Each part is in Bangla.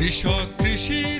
কৃষক কৃষি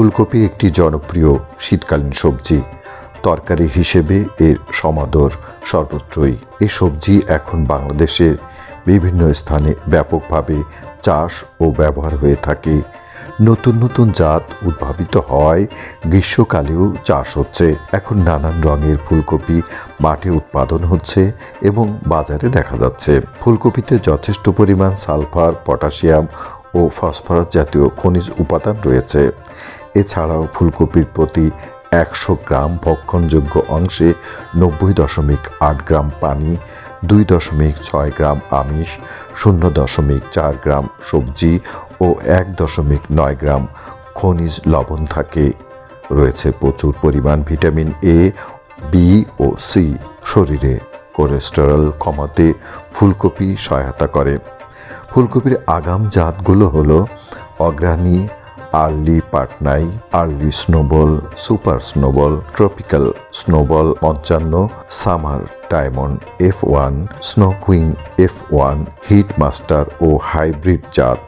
ফুলকপি একটি জনপ্রিয় শীতকালীন সবজি। তরকারি হিসেবে এর সমাদর সর্বত্রই। এ সবজি এখন বাংলাদেশের বিভিন্ন স্থানে ব্যাপকভাবে চাষ ও ব্যবহার হয়ে থাকে। নতুন নতুন জাত উদ্ভাবিত হয় গ্রীষ্মকালেও চাষ হচ্ছে। এখন নানান রঙের ফুলকপি মাঠে উৎপাদন হচ্ছে এবং বাজারে দেখা যাচ্ছে। ফুলকপিতে যথেষ্ট পরিমাণ সালফার, পটাশিয়াম ও ফসফরাস জাতীয় খনিজ উপাদান রয়েছে। এছাড়াও ফুলকপির প্রতি একশো গ্রাম ভক্ষণযোগ্য অংশে নব্বই দশমিক আট গ্রাম পানি, দুই দশমিক ছয় গ্রাম আমিষ, শূন্য দশমিক চার গ্রাম সবজি ও এক দশমিক নয় গ্রাম খনিজ লবণ থাকে। রয়েছে প্রচুর পরিমাণ ভিটামিন এ, বি ও সি। শরীরে কোলেস্টেরল কমাতে ফুলকপি সহায়তা করে। ফুলকপির আগাম জাতগুলো হলো অগ্রাণী early Patnai, early snowball, super snowball, tropical snowball, পঞ্চান্ন, summer diamond, F one, snow king F one heat master ও হাইব্রিড জাত।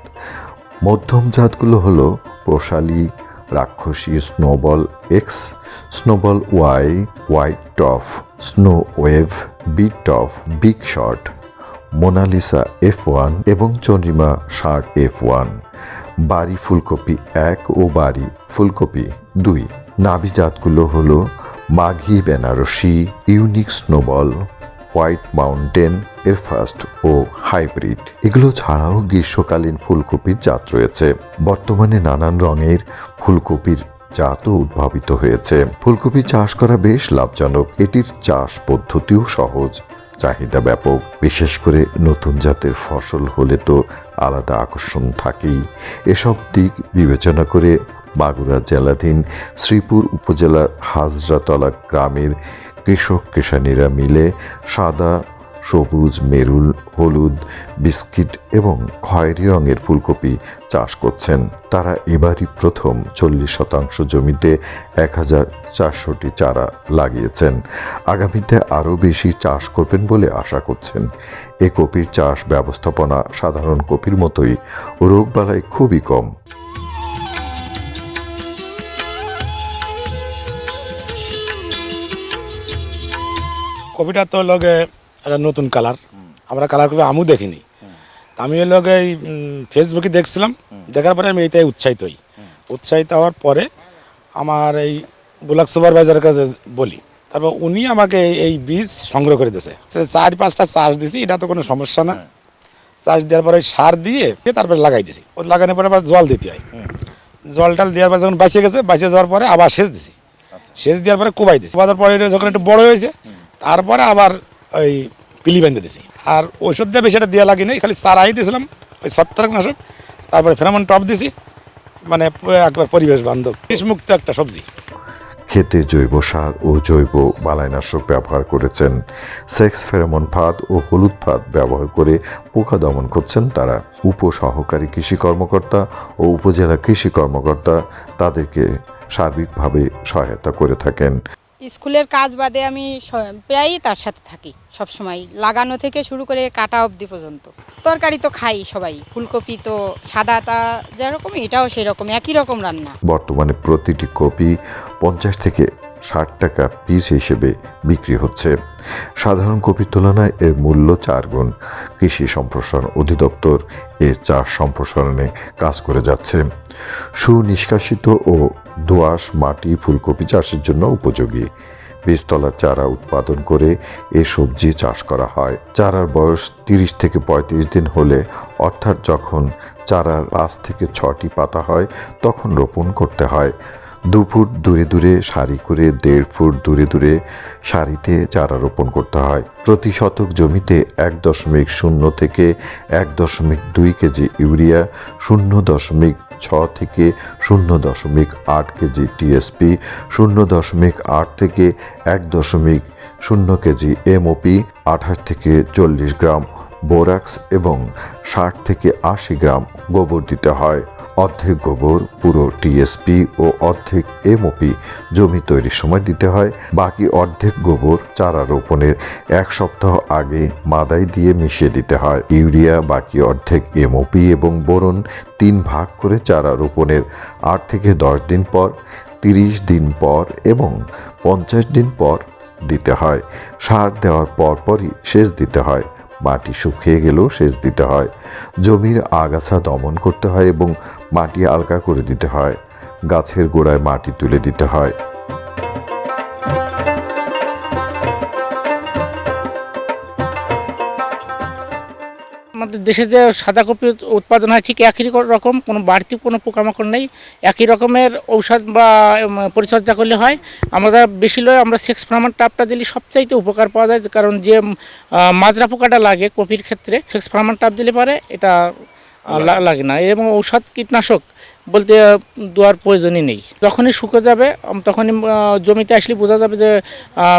মধ্যম জাতগুলো হলো প্রশালী, রাক্ষসী snowball X, snowball Y, white top, snow wave, beat top, big shot, Mona Lisa F one এবং চন্দ্রিমা শার্ট এফ ওয়ান। বাড়ি ফুলকপি এক ও বাড়ি ফুলকপি দুই। নাভি জাতগুলো হলো Maghi, Benarasi, unique snowball, white mountain এর ফার্স্ট ও হাইব্রিড। এগুলো ছাড়াও গ্রীষ্মকালীন ফুলকপির জাত রয়েছে। বর্তমানে নানান রঙের ফুলকপির জাতও উদ্ভাবিত হয়েছে। ফুলকপি চাষ করা বেশ লাভজনক। এটির চাষ পদ্ধতিও সহজ। চাহিদা ব্যাপক। বিশেষ করে নতুন জাতের ফসল হলে তো আলাদা আকর্ষণ থাকেই। এসব দিক বিবেচনা করে মাগুরা জেলাধীন শ্রীপুর উপজেলার হাজরাতলা গ্রামের কৃষক কিষানীরা মিলে সাদা সবুজ, মেরুন, হলুদ, বিস্কিট এবং খয়েরি রঙের ফুলকপি চাষ করছেন। তারা এবারই প্রথম চল্লিশ শতাংশ জমিতে এক হাজার চারশোটি চারা লাগিয়েছেন। আগামীতে আরও বেশি চাষ করবেন বলে আশা করছেন। এ কপির চাষ ব্যবস্থাপনা সাধারণ কপির মতোই রোগবালাই খুবই কম। কপিটা তো লগে একটা নতুন কালার আমরা কালার কপি আমু দেখিনি। আমি ওই লগে এই ফেসবুকে দেখছিলাম। দেখার পরে আমি এইটাই উৎসাহিত হই। উৎসাহিত হওয়ার পরে আমার এই ব্লক সুপারভাইজারের কাছে বলি তারপর উনি আমাকে এই- বীজ সংগ্রহ করে দিয়েছে। সে চার পাঁচটা চাষ দিছি এটা তো কোনো সমস্যা না। চাষ দেওয়ার পরে ওই সার দিয়ে তারপরে লাগাই দিছি। ও লাগানোর পরে আবার জল দিতে হয়। জল টল দেওয়ার পরে যখন বাঁচিয়ে গেছে বাঁচিয়ে যাওয়ার পরে আবার সেচ দিছি। সেচ দেওয়ার পরে কোবাই দিছি। কোবানোর পরে এটা যখন একটু বড় হয়েছে তারপরে আবার ওই পিলি বেঁধে দিছি। আর ওষুধ দিয়ে বেশি এটা দেওয়া লাগেনি, খালি সারাই দিয়েছিলাম, ওই ছত্রাকনাশক, তারপরে ফেরামন টপ দিছি মানে একবার পরিবেশ বান্ধব। বিষমুক্ত একটা সবজি। খেতে জৈব সার ও জৈব বালাইনাশক ব্যবহার করেছেন। সেক্স ফেরোমন ফাঁদ ও হলুদ ফাঁদ ব্যবহার করে পোকা দমন করছেন তারা। উপসহকারী কৃষি কর্মকর্তা ও উপজেলা কৃষি কর্মকর্তা তাদেরকে সার্বিকভাবে সহায়তা করে থাকেন। স্কুলের কাজ বাদে আমি প্রায়ই তার সাথে থাকি সব সময় লাগানো থেকে শুরু করে কাটা অবধি পর্যন্ত। তরকারি তো খাই সবাই, ফুলকপি তো সাদাটা যেরকম এটাও সেরকম, একই রকম রান্না। বর্তমানে প্রতিটি কপি পঞ্চাশ থেকে ষাট টাকা পিস হিসেবে বিক্রি হচ্ছে। সাধারণ কপির তুলনায় এর মূল্য চার গুণ। কৃষি সম্প্রসারণ অধিদপ্তর এর চাষ সম্প্রসারণে কাজ করে যাচ্ছে। সুনিষ্কাশিত ও দোআঁশ মাটি ফুলকপি চাষের জন্য উপযোগী। বীজতলার চারা উৎপাদন করে এ সবজি চাষ করা হয়। চারার বয়স তিরিশ থেকে পঁয়ত্রিশ দিন হলে অর্থাৎ যখন চারার পাঁচ থেকে ছটি পাতা হয়, তখন রোপণ করতে হয়। দু ফুট দূরে দূরে সারি করে দেড় ফুট দূরে দূরে সারিতে চারা রোপণ করতে হয়। প্রতি শতক জমিতে এক দশমিক শূন্য থেকে এক দশমিক দুই কেজি ইউরিয়া, শূন্য দশমিক ছ থেকে শূন্য দশমিক আট কেজি টিএসপি শূন্য দশমিক আট থেকে এক দশমিক শূন্য কেজি এমওপি আঠাশ থেকে চল্লিশ গ্রাম বোরাক্স এবং ষাট থেকে আশি গ্রাম গোবর দিতে হয়। অর্ধেক গোবর, পুরো টিএসপি ও অর্ধেক এমওপি জমি তৈরির সময় দিতে হয়। বাকি অর্ধেক গোবর চারা রোপণের এক সপ্তাহ আগে মাদাই দিয়ে মিশিয়ে দিতে হয়। ইউরিয়া, বাকি অর্ধেক এমওপি এবং বোরন তিন ভাগ করে চারা রোপণের আট থেকে দশ দিন পর, তিরিশ দিন পর এবং পঞ্চাশ দিন পর দিতে হয়। সার দেওয়ার পরপরই সেচ দিতে হয়। মাটি শুকিয়ে গেলেও সেচ দিতে হয়। জমির আগাছা দমন করতে হয় এবং মাটি আলগা করে দিতে হয়। গাছের গোড়ায় মাটি তুলে দিতে হয়। আমাদের দেশে যে সাদা কপি উৎপাদন হয়, ঠিক একই রকম, কোনো বাড়তি কোনো পোকামাকড় নেই, একই রকমের ঔষধ বা পরিচর্যা করলে হয়। আমরা বেশি লয় আমরা সেক্স ফার্মার টাপটা দিলে সবচাইতে উপকার পাওয়া যায়, কারণ যে মাজরা পোকাটা লাগে কপির ক্ষেত্রে, সেক্স ফার্মার টাপ দিলে পারে, এটা লাগে না। এবং ঔষধ কীটনাশক বলতে দেওয়ার প্রয়োজনই নেই। যখনই শুকে যাবে তখনই জমিতে আসলে বোঝা যাবে যে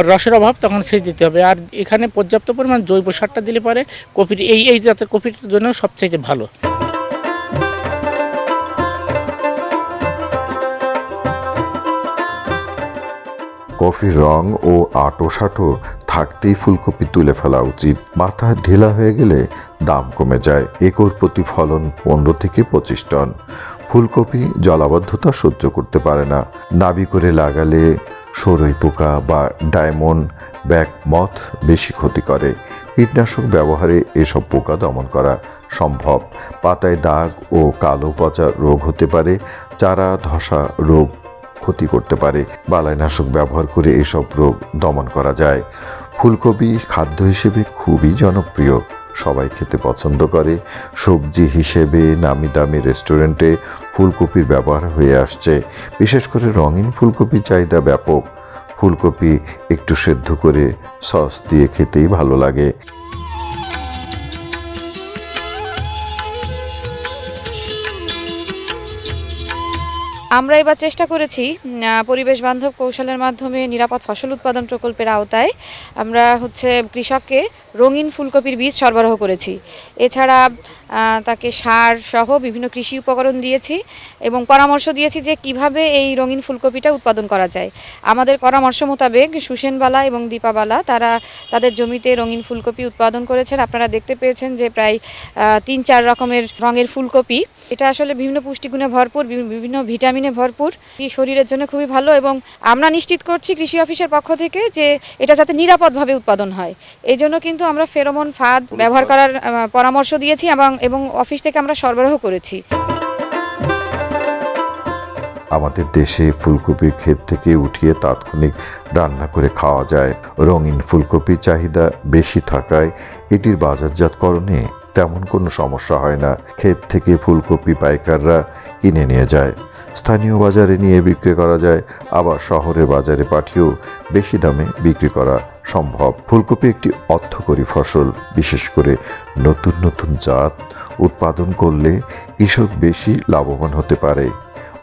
রসের অভাব, তখন সেচ দিতে হবে। আর এখানে পর্যাপ্ত পরিমাণ জৈব সারটা দিলে পারে কপির, এই এই জাতের কপির জন্য সবচাইতে ভালো। কফির রং ও আটো সাটো থাকতেই ফুলকপি তুলে ফেলা উচিত। মাথা ঢিলা হয়ে গেলে দাম কমে যায়। একর প্রতি ফলন পনেরো থেকে পঁচিশ টন। ফুলকপি জলাবদ্ধতা সহ্য করতে পারে না। নাবি করে লাগালে সরই পোকা বা ডায়মন্ড ব্যাক মথ বেশি ক্ষতি করে। কীটনাশক ব্যবহারে এসব পোকা দমন করা সম্ভব। পাতায় দাগ ও কালো পচা রোগ হতে পারে, চারা ধসা রোগ ক্ষতি করতে পারে। বালাইনাশক ব্যবহার করে এসব রোগ দমন করা যায়। ফুলকপি খাদ্য হিসেবে খুবই জনপ্রিয়। সবাই খেতে পছন্দ করে। সবজি হিসেবে নামি দামি রেস্টুরেন্টে ফুলকপির ব্যবহার হয়ে আসছে। বিশেষ করে রঙিন ফুলকপি চাহিদা ব্যাপক। ফুলকপি একটু সেদ্ধ করে সস দিয়ে খেতেই ভালো লাগে। আমরা এবার চেষ্টা করেছি পরিবেশ বান্ধব কৌশলের মাধ্যমে নিরাপদ ফসল উৎপাদন প্রকল্পের আওতায় আমরা হচ্ছে কৃষককে রঙিন ফুলকপির বীজ সরবরাহ করেছি। এছাড়া তাকে সার সহ বিভিন্ন কৃষি উপকরণ দিয়েছি এবং পরামর্শ দিয়েছি যে কীভাবে এই রঙিন ফুলকপিটা উৎপাদন করা যায়। আমাদের পরামর্শ মোতাবেক সুসেনবালা এবং দীপাবালা তারা তাদের জমিতে রঙিন ফুলকপি উৎপাদন করেছেন। আপনারা দেখতে পেয়েছেন যে প্রায় তিন চার রকমের রঙের ফুলকপি। এটা আসলে বিভিন্ন পুষ্টিগুণে ভরপুর বিভিন্ন ভিটামিনে ভরপুর। শরীরের জন্য খুবই ভালো এবং আমরা নিশ্চিত করছি কৃষি অফিসের পক্ষ থেকে যে এটা যাতে নিরাপদভাবে উৎপাদন হয়। এই জন্য কিন্তু আমরা ফেরোমন ফাঁদ ব্যবহার করার পরামর্শ দিয়েছি এবং এবং অফিস থেকে আমরা সরবরাহ করেছি। আমাদের দেশে ফুলকপির ক্ষেত থেকে উঠিয়ে তাৎক্ষণিক রান্না করে খাওয়া যায়। রঙিন ফুলকপির চাহিদা বেশি থাকায় এটির বাজারজাতকরণে তেমন কোনো সমস্যা হয় না। ক্ষেত থেকে ফুলকপি পাইকাররা কিনে নিয়ে যায়। স্থানীয় বাজারে নিয়ে বিক্রি করা যায়। আবার শহরের বাজারে পাঠিয়েও বেশি দামে বিক্রি করা সম্ভব। ফুলকপি একটি অর্থকরী ফসল, বিশেষ করে নতুন নতুন জাত উৎপাদন করলে কৃষক বেশি লাভবান হতে পারে।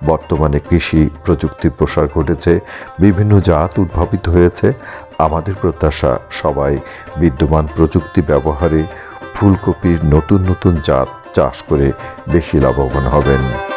বর্তমানে কৃষি প্রযুক্তির প্রসার ঘটেছে, বিভিন্ন জাত উদ্ভাবিত হয়েছে। আমাদের প্রত্যাশা, সবাই বিদ্যমান প্রযুক্তি ব্যবহারে ফুলকপির নতুন নতুন জাত চাষ করে বেশি লাভবান হবেন।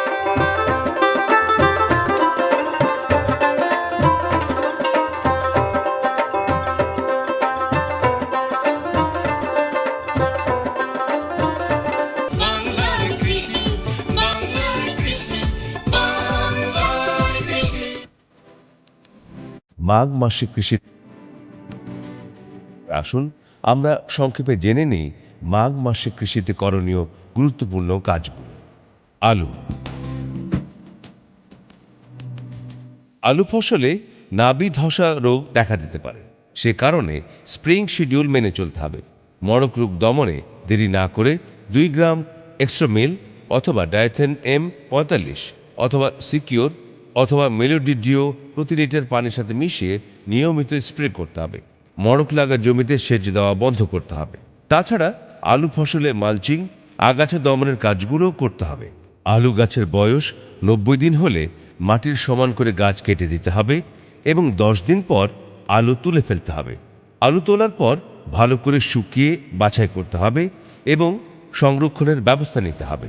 মাঘ মাসে কৃষি আসুন, আমরা সংক্ষেপে জেনে নিই মাঘ মাসে কৃষিতে করণীয় গুরুত্বপূর্ণ কাজগুলো। আলু। আলু ফসলে নাবি ধসা রোগ দেখা দিতে পারে। সে কারণে স্প্রিং শিডিউল মেনে চলতে হবে। মরক রোগ দমনে দেরি না করে দুই গ্রাম এক্সট্রামিল অথবা ডায়াথেন এম পঁয়তাল্লিশ অথবা সিকিওর অথবা মেলোডিডিও প্রতি লিটার পানির সাথে মিশিয়ে নিয়মিত স্প্রে করতে হবে। মরক লাগা জমিতে সেচ দেওয়া বন্ধ করতে হবে। তাছাড়া আলু ফসলে মালচিং, আগাছা দমনের কাজগুলোও করতে হবে। আলু গাছের বয়স নব্বই দিন হলে মাটির সমান করে গাছ কেটে দিতে হবে এবং দশ দিন পর আলু তুলে ফেলতে হবে। আলু তোলার পর ভালো করে শুকিয়ে বাছাই করতে হবে এবং সংরক্ষণের ব্যবস্থা নিতে হবে।